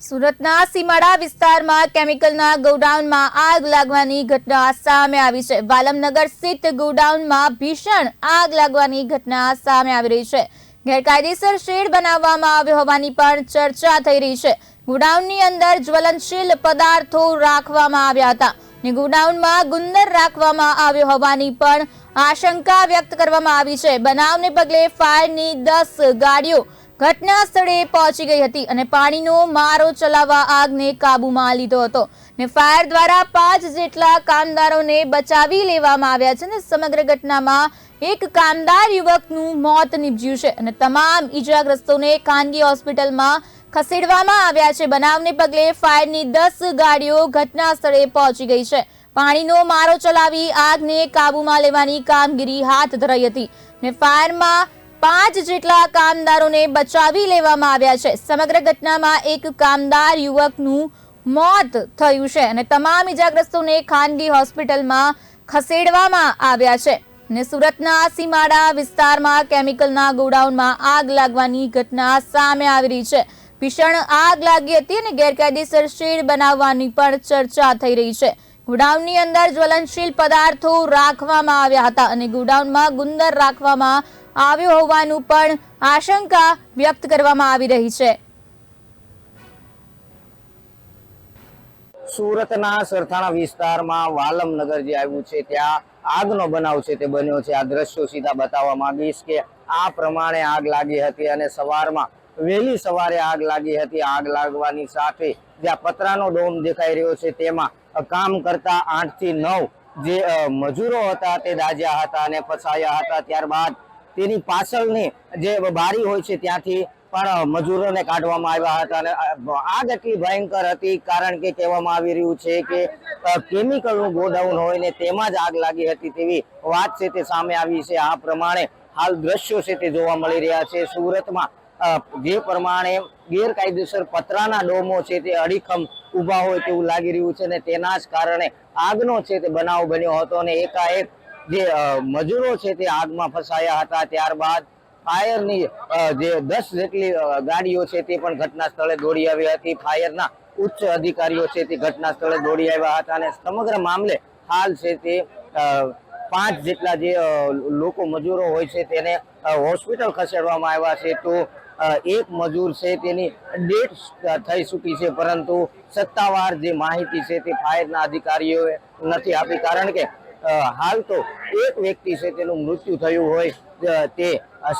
સુરતના સીમાડા વિસ્તારમાં કેમિકલના ગોડાઉનમાં આગ લાગવાની ઘટના સામે આવી છે. વાલમનગર સ્થિત ગોડાઉનમાં ભીષણ આગ લાગવાની ઘટના સામે આવી રહી છે. ગેરકાયદેસર શેડ બનાવવામાં આવ્યો હોવાની પણ ચર્ચા થઈ રહી છે. ગોડાઉનની અંદર જ્વલનશીલ પદાર્થો રાખવામાં આવ્યા હતા ને ગોડાઉનમાં ગુંદર રાખવામાં આવ્યો હોવાની પણ આશંકા વ્યક્ત કરવામાં આવી છે. બનાવને પગલે ફાયરની દસ ગાડીઓ ઘટના સ્થળે પહોંચી ગઈ હતી અને પાણીનો મારો ચલાવવા આગને કાબૂમાં લીધો હતો ને ફાયર દ્વારા પાંચ જેટલા કામદારોને બચાવી લેવામાં આવ્યા છે ને સમગ્ર ઘટનામાં એક કામદાર યુવકનું મોત નીપજ્યું છે અને તમામ ઈજાગ્રસ્તોને ખાનગી હોસ્પિટલમાં ખસેડવામાં આવ્યા છે. બનાવને પગલે ફાયરની દસ ગાડીઓ ઘટના સ્થળે પહોંચી ગઈ છે. પાણીનો મારો ચલાવી આગને કાબૂમાં લેવાની કામગીરી હાથ ધરાઈ હતી ને ફાયરમાં પાંચ જેટલા કામદારોને બચાવી લેવામાં આવ્યા છે. સમગ્ર ઘટનામાં એક કામદાર યુવકનું મોત થયું છે અને તમામ ઈજાગ્રસ્તોને ખાનગી હોસ્પિટલમાં ખસેડવામાં આવ્યા છે ને સુરતના સીમાડા વિસ્તારમાં કેમિકલના ગોડાઉનમાં આગ લાગવાની ઘટના સામે આવી રહી છે. ભીષણ આગ લાગી હતી અને ગેરકાયદેસર શેડ બનાવવાની પણ ચર્ચા થઈ રહી છે. ગોડાઉનની અંદર જ્વલનશીલ પદાર્થો રાખવામાં આવ્યા હતા અને ગોડાઉનમાં ગુંદર રાખવામાં આવ્યો હોવાનું પણ આશંકા વ્યક્ત કરવામાં આવી રહી છે. સુરતના સરથાણા વિસ્તારમાં વાલમનગર જે આવ્યું છે, ત્યાં આગનો બનાવ છે તે બન્યો છે. આ દ્રશ્યો સીધા બતાવવા માંગીશ કે આ પ્રમાણે આગ લાગી હતી અને સવારમાં, વહેલી સવારે આગ લાગી હતી. આગ લાગવાની સાથે જ્યાં પતરાનો ડોમ દેખાઈ રહ્યો છે, તેમાં કામ કરતા આઠથી નવ જે મજૂરો હતા તે દાજ્યા હતા અને ફસાયા હતા. ત્યારબાદ તેની પાછળની જે બારી હોય છે ત્યાંથી પણ મજૂરોને કાઢવામાં આવ્યા હતા અને આગ એટલી ભયંકર હતી કારણ કે કહેવામાં આવી રહ્યું છે કે કેમિકલનું ગોડાઉન હોય ને તેમાં જ આગ લાગી હતી તેવી વાત છે તે સામે આવી છે. આ પ્રમાણે હાલ દ્રશ્યો છે તે જોવા મળી રહ્યા છે. સુરતમાં જે પ્રમાણે ગેરકાયદેસર પતરાના ડોમો છે તે અડીખમ ઊભા હોય તેવું લાગી રહ્યું છે ને તેના જ કારણે આગનો છે તે બનાવ બન્યો હતો અને એકાએક જે મજૂરો છે તે આગમાં ફસાયા હતા ત્યારબાદ ફાયરની જે દસ જેટલી ગાડીઓ છે તે પણ ઘટના સ્થળે દોડી આવી હતી. ફાયરના ઉચ્ચ અધિકારીઓ છે તે ઘટના સ્થળે દોડી આવ્યા હતા અને સમગ્ર મામલે હાલ છે તે પાંચ જેટલા જે લોકો મજૂરો હોય છે તેને હોસ્પિટલ ખસેડવામાં આવ્યા છે તો એક મજૂર છે તેની ડેટ થઈ ચૂકી છે. પરંતુ સત્તાવાર જે માહિતી છે તે ફાયરના અધિકારીઓએ નથી આપી. કારણ કે હાલ તો એક વ્યક્તિ છે, તેનું મૃત્યુ થયું હોય તે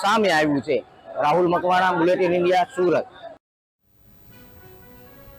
સામે આવ્યું છે. Rahul Makwana, bulletin India, Surat.